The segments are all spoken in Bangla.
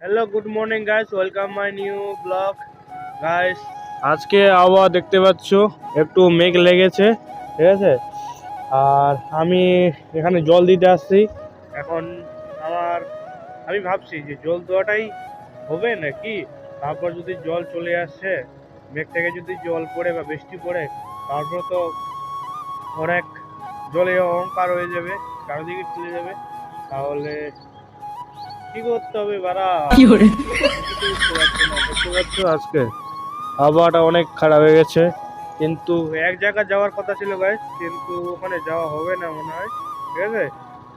Hello good morning guys welcome my new blog guys আজকে আবহাওয়া দেখতে পাচ্ছ একটু মেঘ লেগেছে ঠিক আছে? আর আমি এখানে জল দিতে আসছি। এখন আমার আমি ভাবছি যে জল দেওয়াটাই হবে নাকি? তারপর যদি জল চলে আসছে মেঘ থেকে যদি জল পড়ে বা বৃষ্টি পড়ে তারপর তো অনেক জলে অহংকার হয়ে যাবে চারিদিকে চলে যাবে। তাহলে কি করতে হবে না। দেখতে পাচ্ছ আজকে। আবহাওয়াটা অনেক খারাপ হয়ে গেছে। কিন্তু এক জায়গা যাওয়ার কথা ছিল গাইস কিন্তু ওখানে যাওয়া হবে না মনে হয়। ঠিক আছে?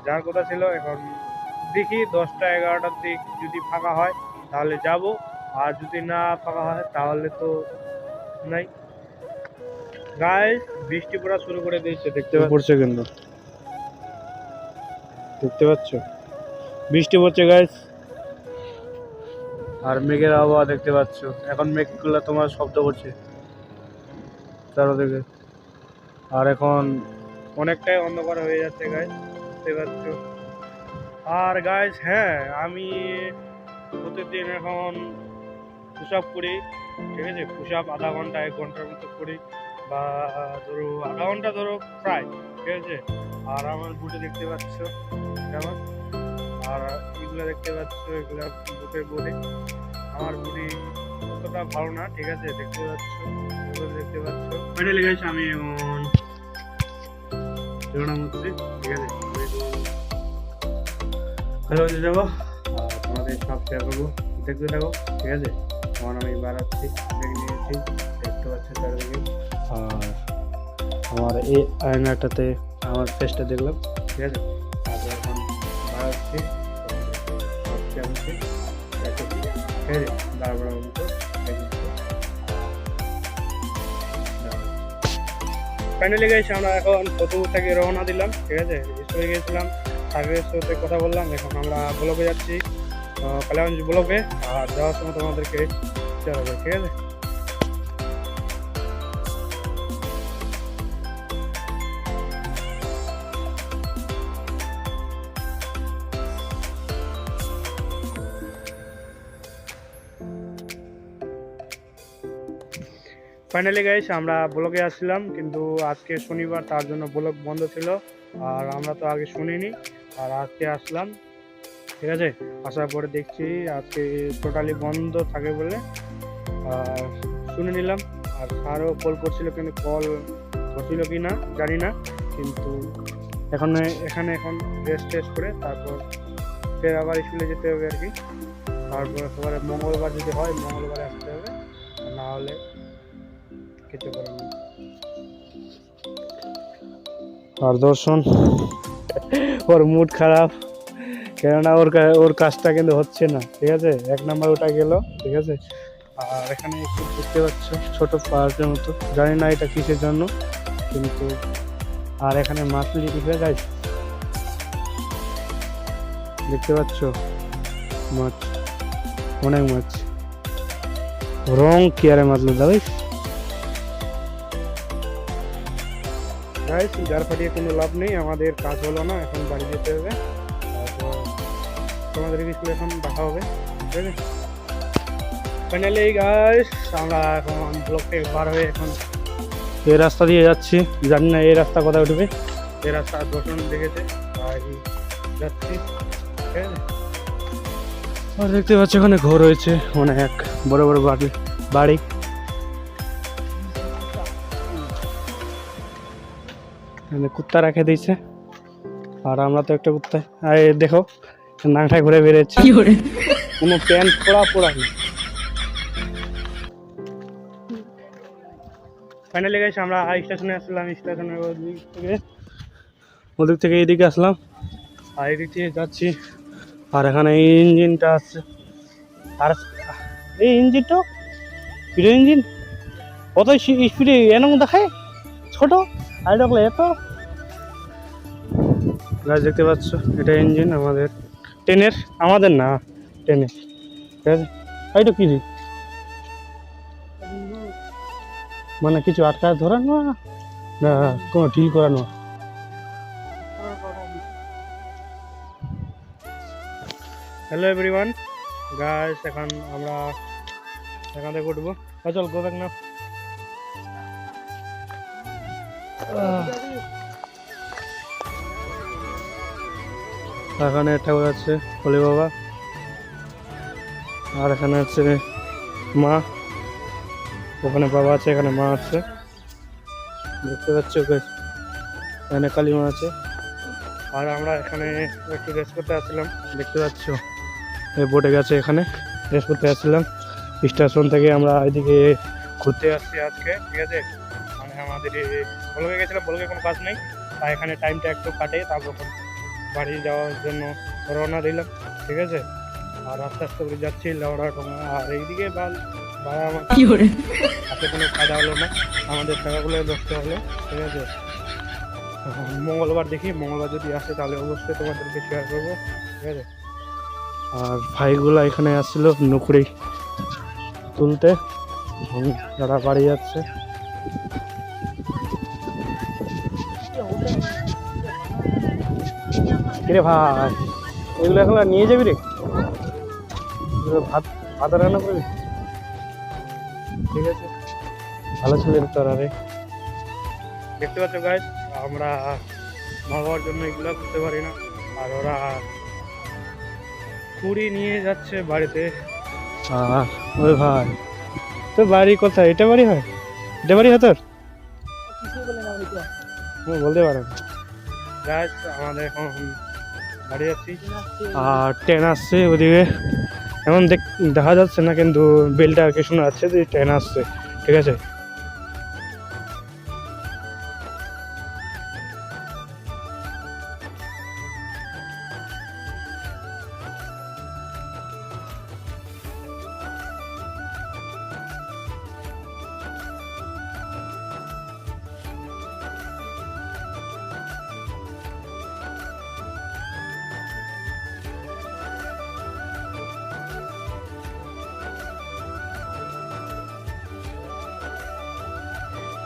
যাওয়ার কথা ছিল এখন দেখি দশটা এগারোটার দিক যদি ফাঁকা হয় তাহলে যাব। আর যদি না ফাঁকা হয় তাহলে তো নাই। গাইস বৃষ্টি পড়া শুরু করে দিয়েছে দেখতে পড়ছে কিন্তু? দেখতে পাচ্ছ? বৃষ্টি পড়ছে গাইস আর মেঘের আবহাওয়া দেখতে পাচ্ছ। এখন মেঘগুলো তোমার শব্দ করছে। চারোদিকে। আর এখন অনেকটাই অন্ধকার হয়ে যাচ্ছে গাইস দেখতে পাচ্ছ। আর গাইস হ্যাঁ আমি প্রতিদিন এখন পুশ করি, ঠিক আছে? পুশ আপ আধা ঘণ্টা, এক ঘণ্টার মতো করি, বা ধরো আধা ঘণ্টা ধরো প্রায়, ঠিক আছে? আর আমার বুটে দেখতে পাচ্ছ, কেমন? আর এগুলো দেখতে পাচ্ছ, এগুলো বুটের বডি। আমার বডি অতটা ভালো না, ঠিক আছে? দেখতে পাচ্ছ দেখতে পাচ্ছ। ফাইনালি গেছে আমি এখন বেরোনোর মধ্যে ঠিক আছে? আমি এখন যাব আর তোমাদের সব শেয়ার করব। দেখতে থাকো, ঠিক আছে? তখন আমি বাড়াচ্ছি, দেখে নিয়েছি, দেখতে পাচ্ছ চারিদিকে। আর আমার এই আয়নাটাতে, আমার ফেসটা দেখলাম, ঠিক আছে? তারপর এখন বাড়াচ্ছি। ঠিক আছে বারবার মতো ফাইনালি গেছি আমরা এখন ফতুপুর থেকে রওনা দিলাম ঠিক আছে? স্কুলে গিয়েছিলাম সার্ভিসের সাথে কথা বললাম এখন আমরা ব্লকে যাচ্ছি আহ, কালিগঞ্জ ব্লকে আর যাওয়ার সময় তোমাদেরকে ঠিক আছে? ফাইনালি গাইস আমরা ব্লগে আসছিলাম, কিন্তু আজকে শনিবার, তার জন্য ব্লগ বন্ধ ছিল, আর আমরা তো আগে শুনিনি, আর আজকে আসলাম। ঠিক আছে? আসার পরে দেখছি আজকে টোটালি বন্ধ থাকে বলে, আর শুনে নিলাম। আর স্যারও কল করছিল কিন্তু কল ধরছিল কি না, জানি না, কিন্তু এখন, এখানে এখন রেস্ট টেস্ট করে তারপর ফের আবার স্কুলে যেতে হবে আর কি। তারপর সবার মঙ্গলবার যদি হয়, মঙ্গলবার আসতে হবে না হলে করার নেই আর দর্শন, ওর মুড খারাপ, কেননা ওর ওর কাজটা কিন্তু হচ্ছে না, ঠিক আছে? এক নাম্বার ওটা গেল, ঠিক আছে? আর এখানে একটু দেখতে পাচ্ছ ছোট পার্কের মতো। জানি না এটা কিসের জন্য, কিন্তু, আর এখানে মাছলি দিবে গাছ দেখতে পাচ্ছ? মাছ, অনেক মাছ। রং কি আরে মাছলো দাঁড়াই গাইস যার ফাটিয়ে কোনো লাভ নেই, আমাদের কাজ হলো না, এখন বাড়ি যেতে হবে। তারপর তোমাদের স্কুলে এখন দেখা হবে, ঠিক আছে? ফাইনালি গাইস আমরা এখন ব্লক থেকে বার হয়ে এখন এই রাস্তা দিয়ে যাচ্ছি। জানি না এই রাস্তা কোথায় উঠবে। এই রাস্তা দর্শন দেখেছে যাচ্ছি, ঠিক আছে? আর দেখতে পাচ্ছি ওখানে ঘর রয়েছে অনেক বড় বড় বাড়ি বাড়ি। কুত্তা রেখে দিয়েছে। আর আমরা তো একটা কুত্তা। আর দেখো নাংটা ঘুরে Fiore, কোনো প্যান্ট পড়া পড়া নেই। ফাইনালি গেছে আমরা স্টেশনে আসলাম স্টেশনের ওদিক থেকে। ওদিক থেকে এইদিকে আসলাম। আর এদিক থেকে যাচ্ছি। আর এখানে এই ইঞ্জিনটা আছে। আর এই ইঞ্জিনটা হিরো ইঞ্জিন? কত স্পিডে এরকম দেখায়? ছোট? আর এত? গাছ দেখতে পাচ্ছ, এটা ইঞ্জিন আমাদের। ট্রেনের আমাদের না ট্রেনের ঠিক আছে? এইটা কি মানে কিছু আটকা ধরানো না? কোনো ঢিল করানো হ্যালো এভরিওয়ান গাইস এখন আমরা এখান থেকে উঠবো চল গো ব্যাক না এখানে ঠাকুর আছে হলি বাবা। আর এখানে আছে মা। ওখানে বাবা আছে, এখানে মা আছে। দেখতে পাচ্ছ guys? এখানে কালী মা আছে। আর আমরা এখানে একটু রেস্ট করতে আসছিলাম। দেখতে পাচ্ছ? এই বোটে গেছে এখানে। রেস্ট করতে আসছিলাম। স্টেশন থেকে আমরা এদিকে ঘুরতে আসছি আজকে, ঠিক আছে? মানে আমাদের বলকে গেছিলাম বলকে কোনো কাজ নেই। তাই এখানে টাইমটা একটু কাটে, তারপর বাড়ি যাওয়ার জন্য রওনা দিলাম ঠিক আছে? আর আস্তে আস্তে করে যাচ্ছি টোঙা আর এইদিকে বাল ভাড়া আমার হাতে কোনো ফায়দা হলো না আমাদের টাকাগুলো নষ্ট হলো ঠিক আছে? মঙ্গলবার দেখি মঙ্গলবার যদি আসে তাহলে অবশ্যই তোমাদেরকে শেয়ার করব ঠিক আছে? আর ভাইগুলো এখানে আসছিল নুকরি তুলতে যারা বাড়ি যাচ্ছে। কিরে ভাই? এগুলো এখন আর নিয়ে যাবি রে? ভাত ভাত রান্না করবি? ঠিক আছে। ভালো ছিলেন তোর আরে দেখতে পাচ্ছ গাইজ আমরা মা বাবার জন্য এগুলো করতে পারি না। আর ওরা কুড়ি নিয়ে যাচ্ছে বাড়িতে। আর ওই ভাই। তোর বাড়ি কোথায়? এটা বাড়ি হয়? এটা বাড়ি হয় তোর? বলতে পারেন আমাদের এখন আর ট্রেন আসছে ওদিকে। এখন দেখ- যাচ্ছে না, কিন্তু বেলটা আর কি শোনা যাচ্ছে যে ট্রেন আসছে, ঠিক আছে?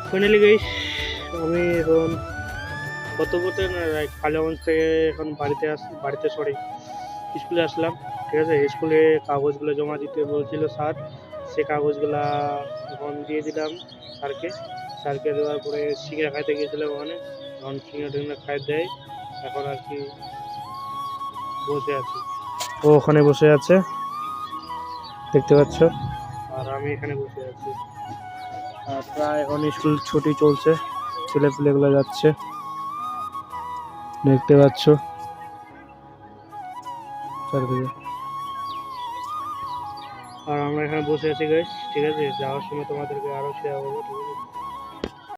ফাইনালি গাইস আমি এখন কত বলতে না কালিয়াগঞ্জ থেকে এখন বাড়িতে আস বাড়িতে সরি স্কুলে আসলাম ঠিক আছে? স্কুলে কাগজগুলো জমা দিতে বলছিল স্যার সে কাগজগুলা এখন দিয়ে দিলাম স্যারকে। স্যারকে দেওয়ার পরে সিঙ্গড়া খাইতে গিয়েছিলাম ওখানে এখন সিঙ্গড়া টিঙ্গড়া খাই দেয় এখন আর কি বসে আছি। ও ওখানে বসে আছে দেখতে পাচ্ছ? আর আমি এখানে বসে আছি। প্রায় এখন স্কুল ছুটি চলছে ছেলে পেলেগুলো যাচ্ছে। দেখতে পাচ্ছ। চারদিকে। আর আমরা এখানে বসে আছি গাইস ঠিক আছে? যাওয়ার সময় তোমাদেরকে আরও শেয়ার করব, ঠিক আছে?